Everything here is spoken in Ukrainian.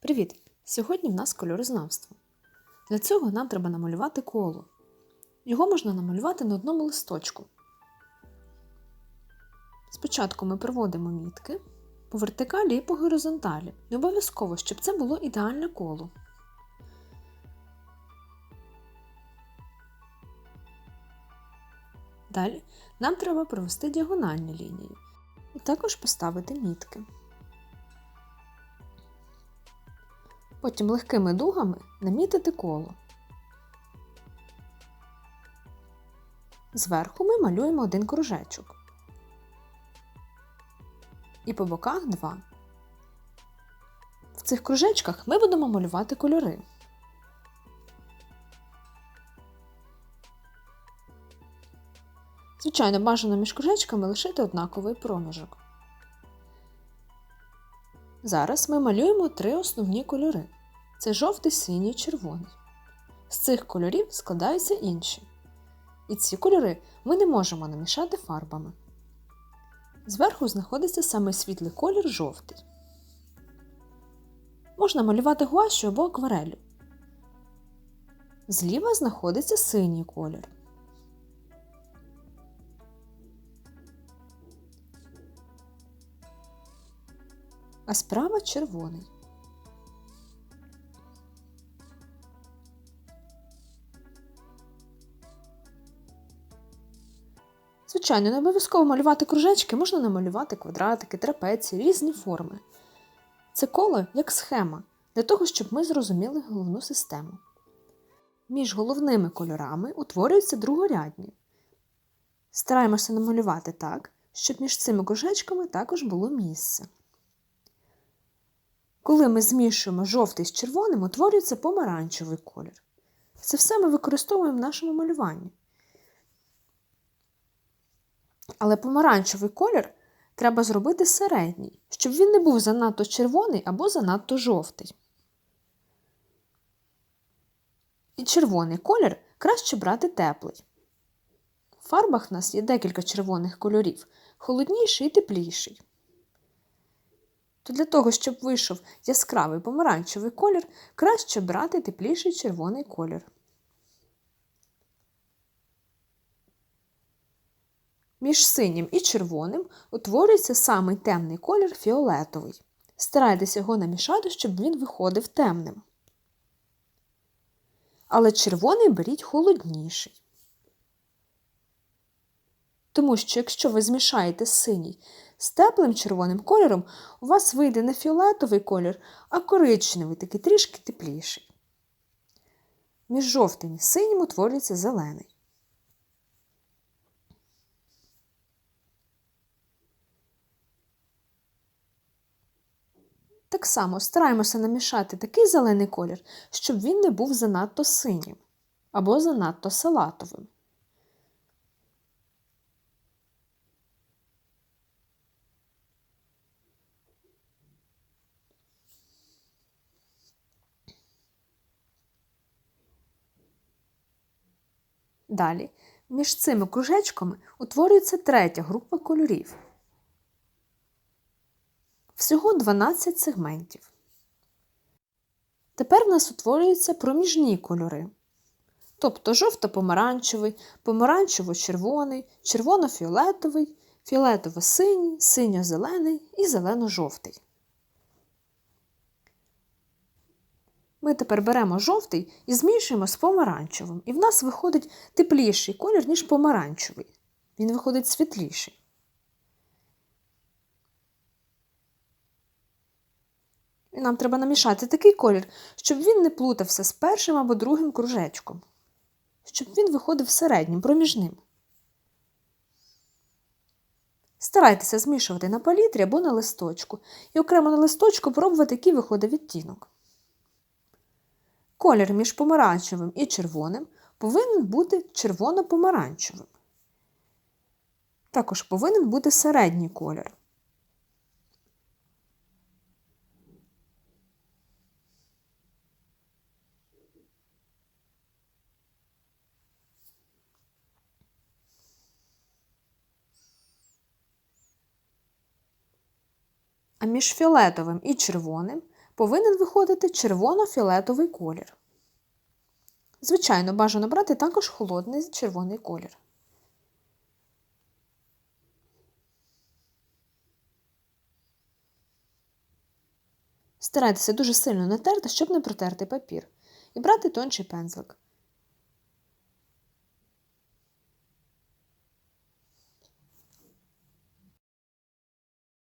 Привіт! Сьогодні в нас кольорознавство. Для цього нам треба намалювати коло. Його можна намалювати на одному листочку. Спочатку ми проводимо мітки по вертикалі і по горизонталі. Не обов'язково, щоб це було ідеальне коло. Далі нам треба провести діагональні лінії і також поставити мітки. Потім легкими дугами намітити коло. Зверху ми малюємо один кружечок. І по боках два. В цих кружечках ми будемо малювати кольори. Звичайно, бажано між кружечками лишити однаковий проміжок. Зараз ми малюємо три основні кольори: це жовтий, синій, червоний. З цих кольорів складаються інші. І ці кольори ми не можемо намішати фарбами. Зверху знаходиться саме світлий колір жовтий. Можна малювати гуашю або акварелю. Зліва знаходиться синій колір. А справа червоний. Звичайно, не обов'язково малювати кружечки, можна намалювати квадратики, трапеції, різні форми. Це коло як схема для того, щоб ми зрозуміли головну систему. Між головними кольорами утворюються другорядні. Стараємося намалювати так, щоб між цими кружечками також було місце. Коли ми змішуємо жовтий з червоним, утворюється помаранчевий колір. Це все ми використовуємо в нашому малюванні. Але помаранчевий колір треба зробити середній, щоб він не був занадто червоний або занадто жовтий. І червоний колір краще брати теплий. В фарбах в нас є декілька червоних кольорів холодніший і тепліший то для того, щоб вийшов яскравий помаранчевий колір, краще брати тепліший червоний колір. Між синім і червоним утворюється самий темний колір фіолетовий. Старайтеся його намішати, щоб він виходив темним. Але червоний беріть холодніший. Тому що, якщо ви змішаєте синій з теплим червоним кольором, у вас вийде не фіолетовий колір, а коричневий, такий трішки тепліший. Між жовтим і синім утворюється зелений. Так само стараємося намішати такий зелений колір, щоб він не був занадто синім або занадто салатовим. Далі, між цими кружечками утворюється третя група кольорів. Всього 12 сегментів. Тепер в нас утворюються проміжні кольори. Тобто жовто-помаранчевий, помаранчево-червоний, червоно-фіолетовий, фіолетово-синій, синьо-зелений і зелено-жовтий. Ми тепер беремо жовтий і змішуємо з помаранчевим. І в нас виходить тепліший колір, ніж помаранчевий. Він виходить світліший. І нам треба намішати такий колір, щоб він не плутався з першим або другим кружечком, щоб він виходив середнім, проміжним. Старайтеся змішувати на палітрі або на листочку, і окремо на листочку пробувати, який виходить відтінок. Колір між помаранчевим і червоним повинен бути червоно-помаранчевим. Також повинен бути середній колір. А між фіолетовим і червоним повинен виходити червоно-фіолетовий колір. Звичайно, бажано брати також холодний червоний колір. Старайтеся дуже сильно натерти, щоб не протерти папір, і брати тонший пензлик.